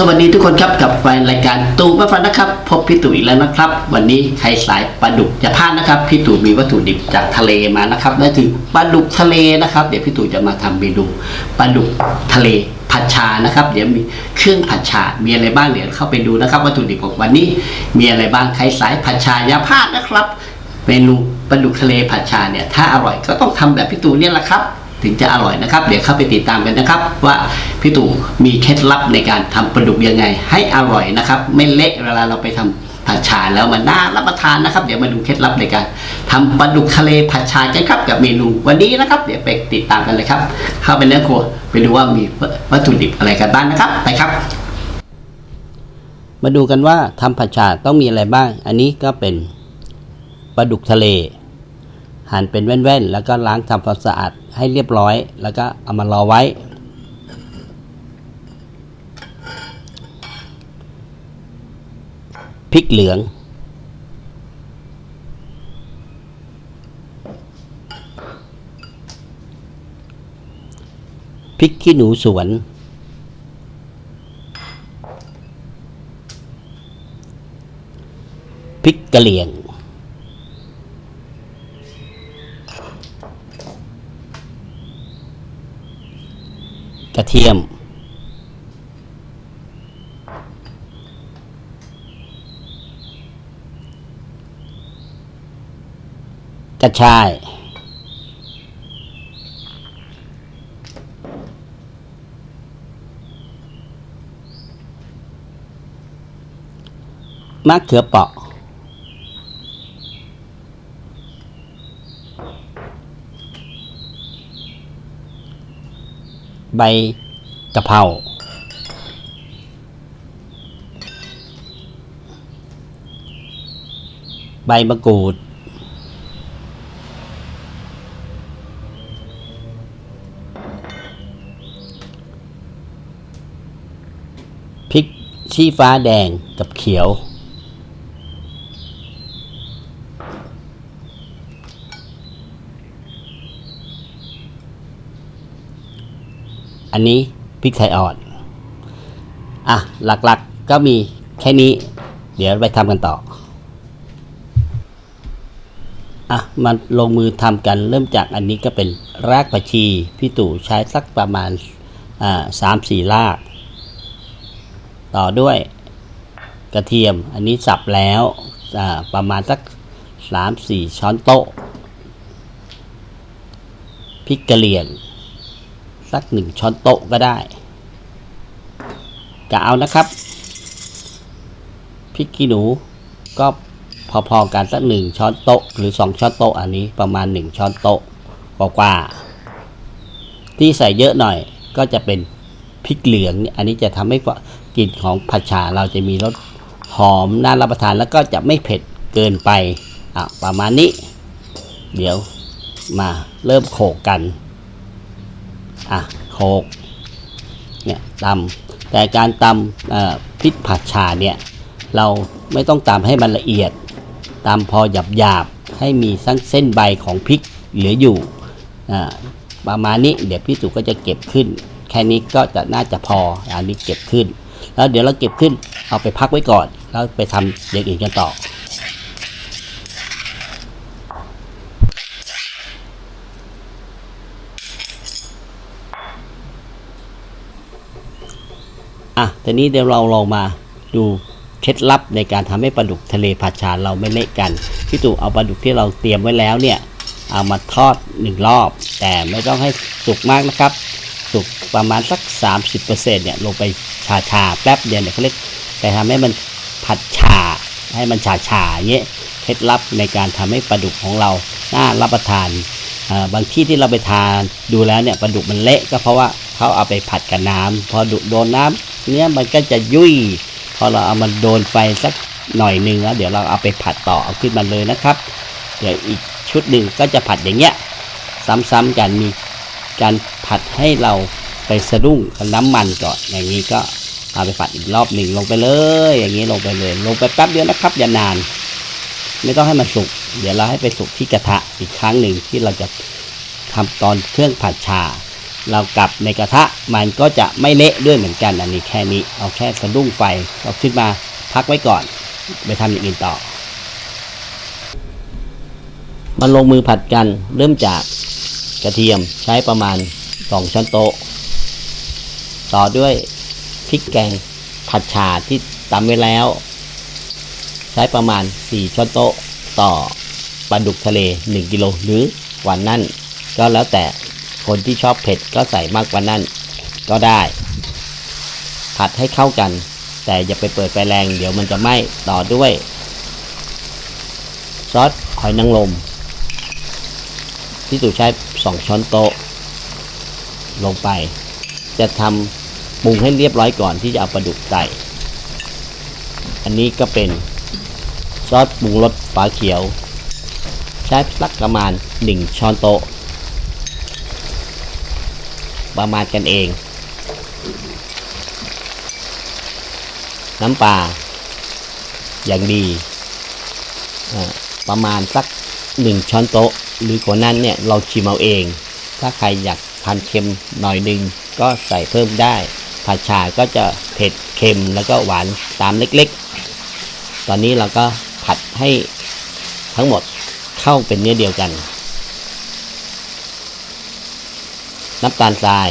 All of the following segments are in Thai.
สวัสดีทุกคนครับกับแฟนรายการตูมาฟันนะครับพบพี่ตู่อีกแล้วนะครับ วันนี้ใครสายปลาดุกจะพลาดนะครับพี่ตู่มีวัตถุดิบจากทะเลมานะครับนั่นคือปลาดุกทะเลนะครับ เดี๋ยวพี่ตู่จะมาทำเมนูปลาดุกทะเลผัดชานะครับ เดี๋ยวมีเครื่องผัดชา มีอะไรบ้างเดี๋ยวเข้าไปดูนะครับ วัตถุดิบของวันนี้มีอะไรบ้างใครสายผัดชาอย่าพลาดนะครับ เมนูปลาดุกทะเลผัดชาเนี่ยถ้าอร่อยก็ต้องทำแบบพี่ตู่เนี่ยแหละครับ ถึงจะอร่อยนะครับ เดี๋ยวเข้าไปติดตามกันนะครับ ว่าพี่ตู่มีเคล็ดลับในการทำปลาดุกยังไง ให้อร่อยนะครับ ไม่เละเวลาเราไปทำผัดชาแล้วมันน่ารับประทานนะครับ เดี๋ยวมาดูเคล็ดลับในการทำปลาดุกทะเลผัดชากันครับกับเมนูวันนี้นะครับ เดี๋ยวไปติดตามกันเลยครับ เข้าไปในครัวไปดูว่ามีวัตถุดิบอะไรกันบ้างนะครับไปครับ มาดูกันว่าทำผัดชาต้องมีอะไรบ้าง อันนี้ก็เป็นปลาดุกทะเล หั่นเป็นแว่นๆ แล้วก็ล้างทำความสะอาดให้เรียบร้อย แล้วก็เอามารอไว้ พริกเหลือง พริกขี้หนูสวน พริกกะเหรี่ยง เทียม กระชาย มะเขือเปราะ ใบกะเพราใบมะกรูด พริกชี้ฟ้าแดงกับเขียว อันนี้พริกไทยอ่อน อะ หลักๆก็มีแค่นี้ เดี๋ยวไปทำกันต่อ อะ มาลงมือทำกันเริ่มจากอันนี้ก็เป็นรากผักชี พี่ตู่ใช้สักประมาณอ่าสามสี่ราก ต่อด้วยกระเทียม อันนี้สับแล้วอ่าประมาณสักสามสี่ช้อนโต๊ะพริกกะเหรี่ยง สักหนึ่งช้อนโต๊ะก็ได้กะเอานะครับพริกขี้หนูก็พอๆกันสักหนึ่งช้อนโต๊ะหรือสองช้อนโต๊ะอันนี้ประมาณหนึ่งช้อนโต๊ะกว่าๆที่ใส่เยอะหน่อยก็จะเป็นพริกเหลืองอันนี้จะทำให้กลิ่นของผัดฉาเราจะมีรสหอมน่ารับประทานแล้วก็จะไม่เผ็ดเกินไปอะประมาณนี้ เดี๋ยวมาเริ่มโขกกัน อะโคกเนี่ยตำแต่การตำพริกผัดชาเนี่ยเราไม่ต้องตำให้มันละเอียดตำพอหยาบหยาบให้มีสั้นเส้นใบของพริกเหลืออยู่ประมาณนี้เดี๋ยวพี่สุก็จะเก็บขึ้น แค่นี้ก็จะน่าจะพออันนี้เก็บขึ้น แล้วเดี๋ยวเราเก็บขึ้นเอาไปพักไว้ก่อน แล้วไปทำอย่างอื่นกันต่อ อะทีนี้เดี๋ยวเราลองมาดูเคล็ดลับในการทำให้ปลาดุกทะเลผัดชาเราไม่เละกันพี่ตู่เอาปลาดุกที่เราเตรียมไว้แล้วเนี่ยเอามาทอดหนึ่งรอบ แต่ไม่ต้องให้สุกมากนะครับ สุกประมาณสัก 30%เนี่ยลงไปชาชาแป๊บเดียวเนี่ยเขาเรียกแต่ทำให้มันผัดชาให้มันชาชาเงี้ยเคล็ดลับในการทำให้ปลาดุกของเราน่ารับประทานบางที่ที่เราไปทานดูแล้วเนี่ยปลาดุกมันเละก็เพราะว่าเขาเอาไปผัดกับน้ำพอดุโดนน้ำ เนี่ยมันก็จะยุ่ย พอเราเอามันโดนไฟสักหน่อยหนึ่งแล้วเดี๋ยวเราเอาไปผัดต่อเอาขึ้นมาเลยนะครับ เดี๋ยวอีกชุดหนึ่งก็จะผัดอย่างเงี้ย ซ้ำๆกันมีการผัดให้เราไปสะดุ้งกับน้ำมันก่อน อย่างนี้ก็เอาไปผัดอีกรอบหนึ่งลงไปเลย อย่างนี้ลงไปเลย ลงไปแป๊บเดียวนะครับ อย่านาน ไม่ต้องให้มันสุก เดี๋ยวเราให้ไปสุกที่กระทะอีกครั้งหนึ่งที่เราจะทำตอนเครื่องผัดชา เรากลับในกระทะมันก็จะไม่เละด้วยเหมือนกันอันนี้แค่นี้เอาแค่สะดุ้งไฟเอาขึ้นมาพักไว้ก่อน ไปทำอย่างอื่นต่อ มาลงมือผัดกันเริ่มจากกระเทียมใช้ประมาณ 2 ช้อนโต๊ะ ต่อด้วยพริกแกงผัดฉาที่ตำไว้แล้ว ใช้ประมาณ 4 ช้อนโต๊ะ ต่อปลาดุกทะเล 1 กิโลหรือกว่านั้นก็แล้วแต่ คนที่ชอบเผ็ดก็ใส่มากกว่านั้นก็ได้ ผัดให้เข้ากัน แต่อย่าไปเปิดไฟแรงเดี๋ยวมันจะไหม้ต่อด้วย ซอสหอยนางรมที่ตู่ใช้2ช้อนโต๊ะ ลงไป จะทำปรุงให้เรียบร้อยก่อนที่จะเอาปลาดุกใส่ อันนี้ก็เป็นซอสปรุงรสฝาเขียว ใช้สักประมาณ 1 ช้อนโต๊ะ ประมาณกันเอง น้ำปลาอย่างดี ประมาณสัก1ช้อนโต๊ะ หรือกว่านั้นเนี่ยเราชิมเอาเอง ถ้าใครอยากทานเค็มหน่อยหนึ่งก็ใส่เพิ่มได้ผัดฉาก็จะเผ็ดเค็มแล้วก็หวานตามเล็กๆ ตอนนี้เราก็ผัดให้ทั้งหมดเข้าเป็นเนื้อเดียวกัน น้ำตาลทราย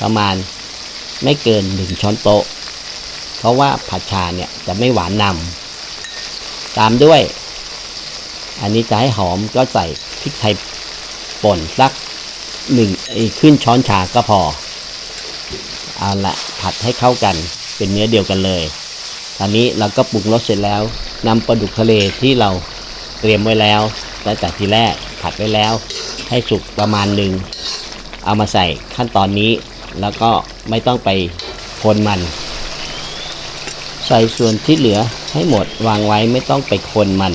ประมาณไม่เกิน1ช้อนโต๊ะ เพราะว่าผัดชาเนี่ยจะไม่หวานนำตามด้วย อันนี้จะให้หอมก็ใส่พริกไทยป่นสักหนึ่งขึ้นช้อนชาก็พอ เอาละผัดให้เข้ากันเป็นเนื้อเดียวกันเลย ตอนนี้เราก็ปรุงรสเสร็จแล้วนำปลาดุกทะเลที่เราเตรียมไว้แล้วตั้งแต่ทีแรกผัดไว้แล้ว ให้สุกประมาณหนึ่ง เอามาใส่ขั้นตอนนี้แล้วก็ไม่ต้องไปคนมัน ใส่ส่วนที่เหลือให้หมดวางไว้ไม่ต้องไปคนมัน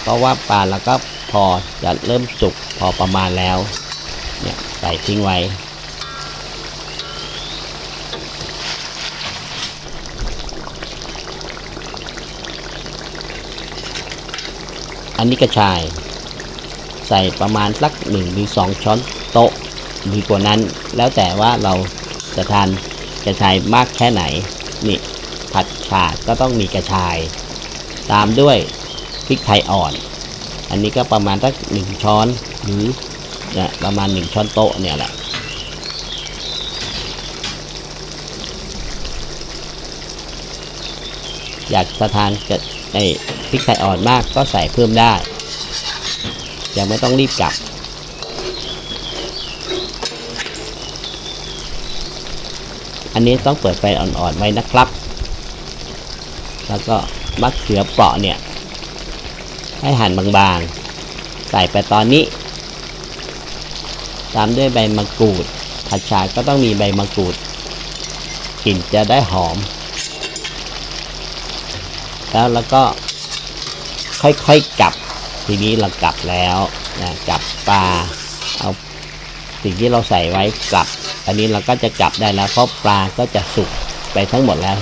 เพราะว่าปลาเราก็พอจะเริ่มสุกพอประมาณแล้วเนี่ยใส่ทิ้งไว้ อันนี้กระชาย ใส่ประมาณสักหนึ่งหรือสองช้อนโต๊ะ ดีกว่านั้น แล้วแต่ว่าเราจะทานกระชายมากแค่ไหน นี่ ผัดฉาก็ต้องมีกระชาย ตามด้วยพริกไทยอ่อน อันนี้ก็ประมาณสักหนึ่งช้อนหรือนี่ยประมาณหนึ่งช้อนโต๊ะเนี่ยแหละอยากจะทานกับไอ้พริกไทยอ่อนมากก็ใส่เพิ่มได้ ยังไม่ต้องรีบกลับ อันนี้ต้องเปิดไฟอ่อนๆไว้นะครับ แล้วก็มะเขือเปราะเนี่ย ให้หั่นบางๆ ใส่ไปตอนนี้ ตามด้วยใบมะกรูดผัดฉาก็ต้องมีใบมะกรูดกลิ่นจะได้หอม แล้วแล้วก็ค่อยๆกลับ ทีนี้เรากลับแล้วนะกลับปลาเอาสิ่งที่เราใส่ไว้กลับ อันนี้เราก็จะกลับได้แล้วเพราะปลาก็จะสุกไปทั้งหมดแล้ว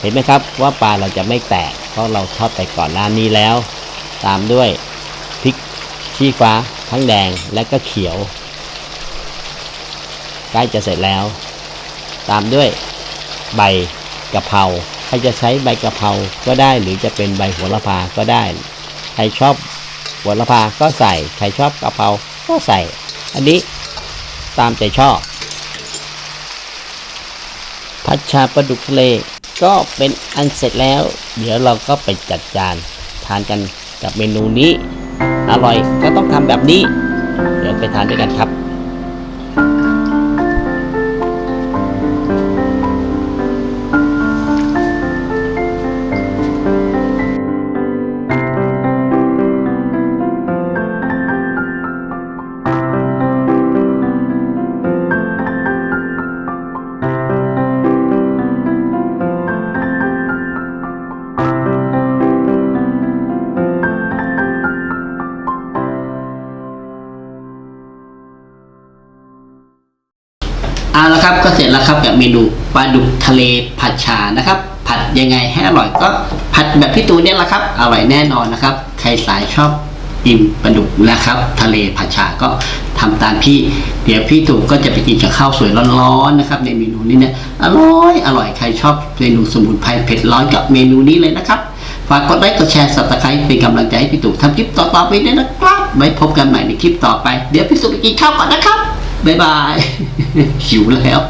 เห็นไหมครับว่าปลาเราจะไม่แตก เพราะเราทอดไปก่อนหน้านี้แล้ว ตามด้วยพริกชี้ฟ้าทั้งแดงและก็เขียว ใกล้จะเสร็จแล้ว ตามด้วยใบกะเพราใครจะใช้ใบกะเพราก็ได้หรือจะเป็นใบโหระพาก็ได้ ใครชอบโหระพาก็ใส่ ใครชอบกะเพราก็ใส่ อันนี้ตามใจชอบ ผัดชาปลาดุกทะเลก็เป็นอันเสร็จแล้ว เดี๋ยวเราก็ไปจัดจานทานกันกับเมนูนี้ อร่อยก็ต้องทำแบบนี้ เดี๋ยวไปทานด้วยกันครับ เสร็จแล้วครับกับเมนูปลาดุกทะเลผัดชานะครับ ผัดยังไงให้อร่อยก็ผัดแบบพี่ตูนเนี่ยแหละครับ อร่อยแน่นอนนะครับ ใครสายชอบกินปลาดุกนะครับ ทะเลผัดชาก็ทำตามพี่ เดี๋ยวพี่ตู่ก็จะไปกินกับข้าวสวยร้อนๆนะครับ ในเมนูนี้เนี่ยอร่อยอร่อยใครชอบเมนูสมุนไพรเผ็ดร้อนกับเมนูนี้เลยนะครับฝากกดไลค์กดแชร์สับตะไคร้เป็นกำลังใจให้พี่ตู่ทำคลิปต่อๆไปด้วยนะครับไว้พบกันใหม่ในคลิปต่อไป เดี๋ยวพี่ตู่ไปกินข้าวก่อนนะครับบ๊ายบายหิวแล้ว